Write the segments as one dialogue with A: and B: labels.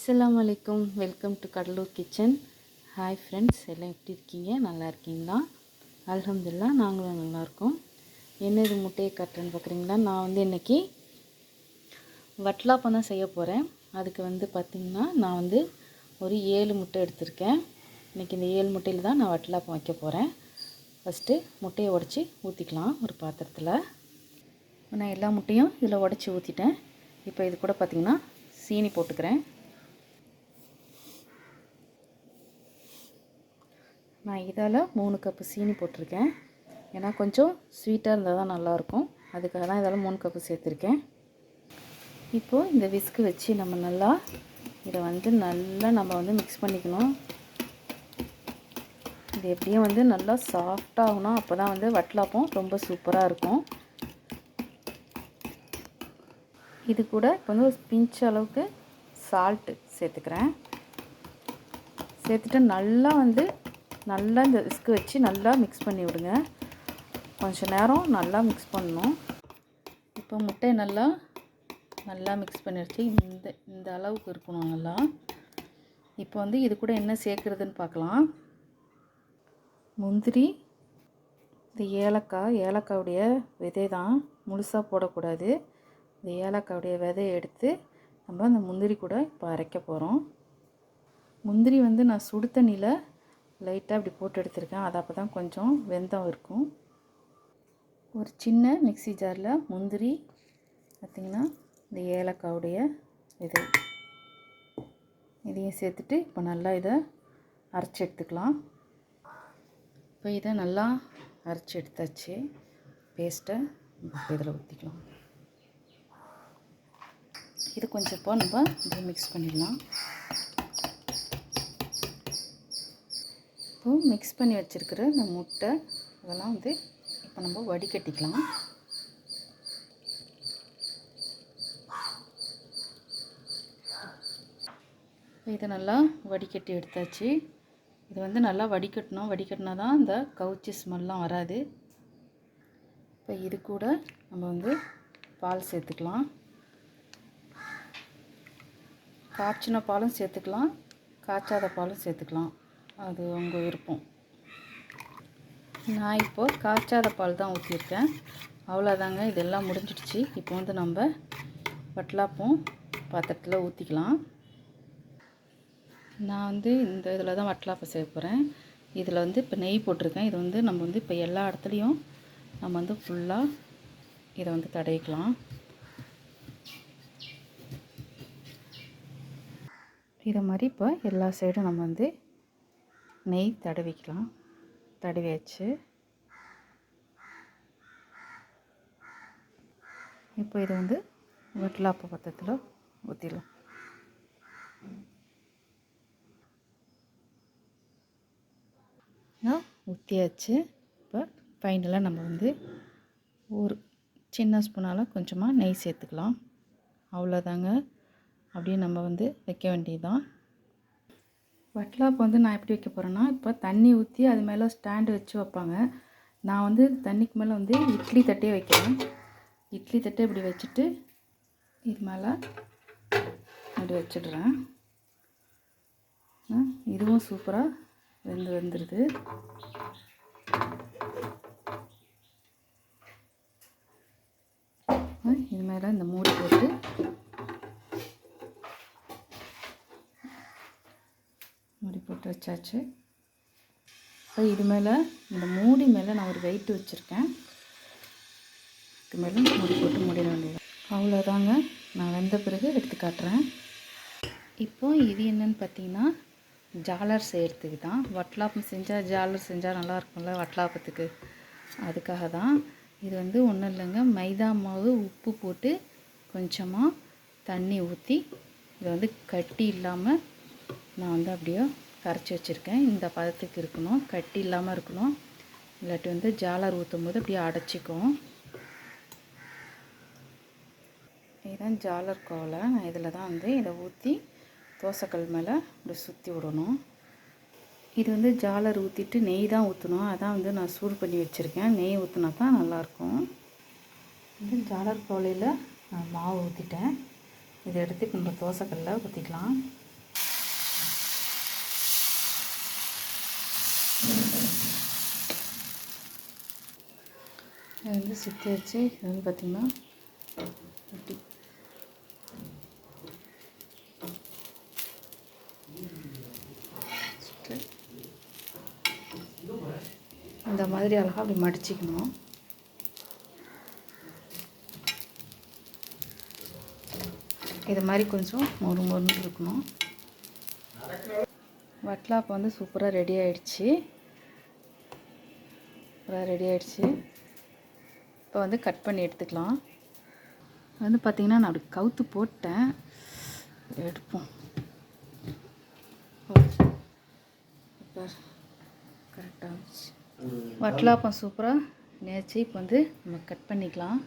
A: அஸ்லாம் வலைக்கம் welcome to Cuddalore kitchen hi friends எல்லாம் எப்படி இருக்கீங்க நல்லா இருக்கீங்களா அலமதுல்லா நாங்களும் நல்லாயிருக்கோம் என்ன இது முட்டையை கட்டுறேன்னு பார்க்குறீங்களா நான் வந்து இன்றைக்கி வட்லாப்பம் தான் செய்ய போகிறேன் அதுக்கு வந்து பார்த்திங்கன்னா நான் வந்து ஒரு ஏழு முட்டை எடுத்திருக்கேன் இன்றைக்கி இந்த ஏழு முட்டையில் தான் நான் வட்லாப்பம் வைக்க போகிறேன் ஃபஸ்ட்டு முட்டையை உடச்சி ஊற்றிக்கலாம் ஒரு பாத்திரத்தில் நான் எல்லா முட்டையும் இதில் உடச்சி ஊற்றிட்டேன் இப்போ இது கூட பார்த்திங்கன்னா சீனி போட்டுக்கிறேன் நான் இதால் மூணு கப்பு சீனி போட்டிருக்கேன் ஏன்னா கொஞ்சம் ஸ்வீட்டாக இருந்தால் தான் நல்லாயிருக்கும் அதுக்காக தான் இதால் மூணு கப்பு சேர்த்துருக்கேன் இப்போது இந்த விஸ்க்கு வச்சு நம்ம நல்லா இதை வந்து நல்லா நம்ம வந்து மிக்ஸ் பண்ணிக்கணும் இது எப்படியும் வந்து நல்லா சாஃப்டாகணும் அப்போ தான் வந்து வட்டலாப்பம் ரொம்ப சூப்பராக இருக்கும் இது கூட இப்போ வந்து ஒரு பிஞ்ச் அளவுக்கு சால்ட்டு சேர்த்துக்கிறேன் சேர்த்துட்டு நல்லா வந்து நல்லா இந்த விஸ்க்கு வச்சு நல்லா மிக்ஸ் பண்ணி விடுங்க கொஞ்சம் நேரம் நல்லா மிக்ஸ் பண்ணணும் இப்போ முட்டையை நல்லா நல்லா மிக்ஸ் பண்ணிடுச்சு இந்த இந்த அளவுக்கு இருக்கணும் நல்லா இப்போ வந்து இது கூட என்ன சேர்க்குறதுன்னு பார்க்கலாம் முந்திரி இந்த ஏலக்காய் ஏலக்காவுடைய விதை தான் முழுசாக போடக்கூடாது இந்த ஏலக்காவுடைய விதையை எடுத்து நம்ம அந்த முந்திரி கூட இப்போ அரைக்க போகிறோம் முந்திரி வந்து நான் சுடு தண்ணியில் லைட்டாக இப்படி போட்டு எடுத்திருக்கேன் அது அப்போ தான் கொஞ்சம் வெந்தம் இருக்கும் ஒரு சின்ன மிக்சி ஜாரில் முந்திரி பார்த்திங்கன்னா இந்த ஏலக்காவுடைய இது இதையும் சேர்த்துட்டு இப்போ நல்லா இதை அரைச்சி எடுத்துக்கலாம் இப்போ இதை நல்லா அரைச்சி எடுத்தாச்சு பேஸ்ட்டை இதில் ஊற்றிக்கலாம் இது கொஞ்சப்போ நம்ம இதை மிக்ஸ் பண்ணிடலாம் இப்போ மிக்ஸ் பண்ணி வச்சுருக்கிற இந்த முட்டை இதெல்லாம் வந்து இப்போ நம்ம வடிகட்டிக்கலாம் இதை நல்லா வடிகட்டி எடுத்தாச்சு இது வந்து நல்லா வடிகட்டணும் வடிகட்டினா தான் இந்த கவுச்சி ஸ்மெல்லாம் வராது இப்போ இது கூட நம்ம வந்து பால் சேர்த்துக்கலாம் காய்ச்சின பாலும் சேர்த்துக்கலாம் காய்ச்சாத பாலும் சேர்த்துக்கலாம் அது அவங்க விருப்பம் நான் இப்போது காய்ச்சாத பால் தான் ஊற்றியிருக்கேன் அவ்வளோதாங்க இதெல்லாம் முடிஞ்சிடுச்சு இப்போ வந்து நம்ம வட்டலாப்பும் பாத்திரத்தில் ஊற்றிக்கலாம் நான் வந்து இந்த இதில் தான் வட்டலாப்பை செய்ய போகிறேன் இதில் வந்து இப்போ நெய் போட்டிருக்கேன் இது வந்து நம்ம வந்து இப்போ எல்லா இடத்துலையும் நம்ம வந்து ஃபுல்லாக இதை வந்து தடவிக்கலாம் இதை மாதிரி இப்போ எல்லா சைடும் நம்ம வந்து நெய் தடவிக்கலாம் தடவியாச்சு இப்போ இது வந்து வெட்டலாப்பு பத்தத்தில் ஊற்றிடலாம் ஊற்றியாச்சு இப்போ ஃபைனலாக நம்ம வந்து ஒரு சின்ன ஸ்பூனால் கொஞ்சமாக நெய் சேர்த்துக்கலாம் அவ்வளோதாங்க அப்படியே நம்ம வந்து வைக்க வேண்டியதுதான் வட்லாப் வந்து நான் எப்படி வைக்க போகிறேன்னா இப்போ தண்ணி ஊற்றி அது மேலே ஸ்டாண்டு வச்சு வைப்பாங்க நான் வந்து தண்ணிக்கு மேலே வந்து இட்லி தட்டே வைக்கிறேன் இட்லி தட்டை இப்படி வச்சுட்டு இது மேலே இப்படி வச்சிடுறேன் இதுவும் சூப்பராக வெந்து வந்துடுது இது மேலே இந்த மூடி போட்டு வச்சாச்சு இப்போ இது மேலே இந்த மூடி மேலே நான் ஒரு வெயிட் வச்சுருக்கேன் இதுக்கு மேலே மூடி போட்டு மூடிட வேண்டியது அவ்வளோதாங்க நான் வெந்த பிறகு எடுத்து காட்டுறேன் இப்போது இது என்னென்னு பார்த்தீங்கன்னா ஜாலர் செய்கிறதுக்கு தான் வட்லாப்பம் செஞ்சால் ஜாலர் செஞ்சால் நல்லாயிருக்கும்ல வட்லாப்பத்துக்கு அதுக்காக தான் இது வந்து ஒன்றும் இல்லைங்க மைதா மாவு உப்பு போட்டு கொஞ்சமாக தண்ணி ஊற்றி இதை வந்து கட்டி இல்லாமல் நான் வந்து அப்படியே கரைச்சி வச்சுருக்கேன் இந்த பதத்துக்கு இருக்கணும் கட்டி இல்லாமல் இருக்கணும் இல்லாட்டி வந்து ஜாலர் ஊற்றும் போது அப்படியே அடைச்சிக்கும் இதுதான் ஜாலர் கோலை நான் இதில் தான் வந்து இதை ஊற்றி தோசைக்கல் மேலே இப்படி சுற்றி விடணும் இது வந்து ஜாலர் ஊற்றிட்டு நெய் தான் ஊற்றணும் அதான் வந்து நான் சூடு பண்ணி வச்சுருக்கேன் நெய் ஊற்றினா தான் நல்லாயிருக்கும் வந்து ஜாலர் கோலையில் மாவு ஊற்றிட்டேன் இதை எடுத்து இப்போ நம்ம தோசைக்கல்லில் ஊற்றிக்கலாம் இது வந்து சுற்றி வச்சு இது வந்து பார்த்திங்கன்னா அப்படி இந்த மாதிரி அழகாக அப்படி மடிச்சிக்கணும் இது மாதிரி கொஞ்சம் மொறு மொறுன்னு இருக்கணும் வட்லாப் வந்து சூப்பராக ரெடி ஆகிடுச்சி சூப்பராக ரெடி ஆகிடுச்சி இப்போ வந்து கட் பண்ணி எடுத்துக்கலாம் வந்து பார்த்திங்கன்னா நான் அப்படி கவுத்து போட்டேன் எடுப்போம் கரெக்டாக வட்டலாப்பம் சூப்பராக நேச்சு இப்போ வந்து நம்ம கட் பண்ணிக்கலாம்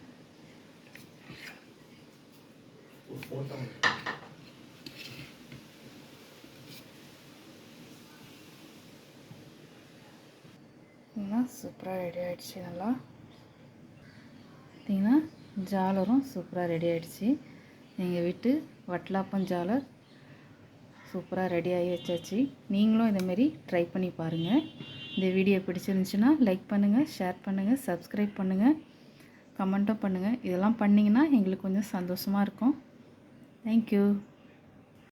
A: சூப்பராக ரெடி ஆகிடுச்சு நல்லா பார்த்திங்கன்னா ஜாலரும் சூப்பராக ரெடி ஆகிடுச்சு எங்கள் வீட்டு வட்டலாப்பம் ஜாலர் சூப்பராக ரெடி ஆகி வச்சாச்சு நீங்களும் இதைமாரி ட்ரை பண்ணி பாருங்கள் இந்த வீடியோ பிடிச்சிருந்துச்சுன்னா லைக் பண்ணுங்கள் ஷேர் பண்ணுங்கள் சப்ஸ்கிரைப் பண்ணுங்கள் கமெண்ட்டும் பண்ணுங்கள் இதெல்லாம் பண்ணிங்கன்னா எங்களுக்கு கொஞ்சம் சந்தோஷமாக இருக்கும் தேங்க்யூ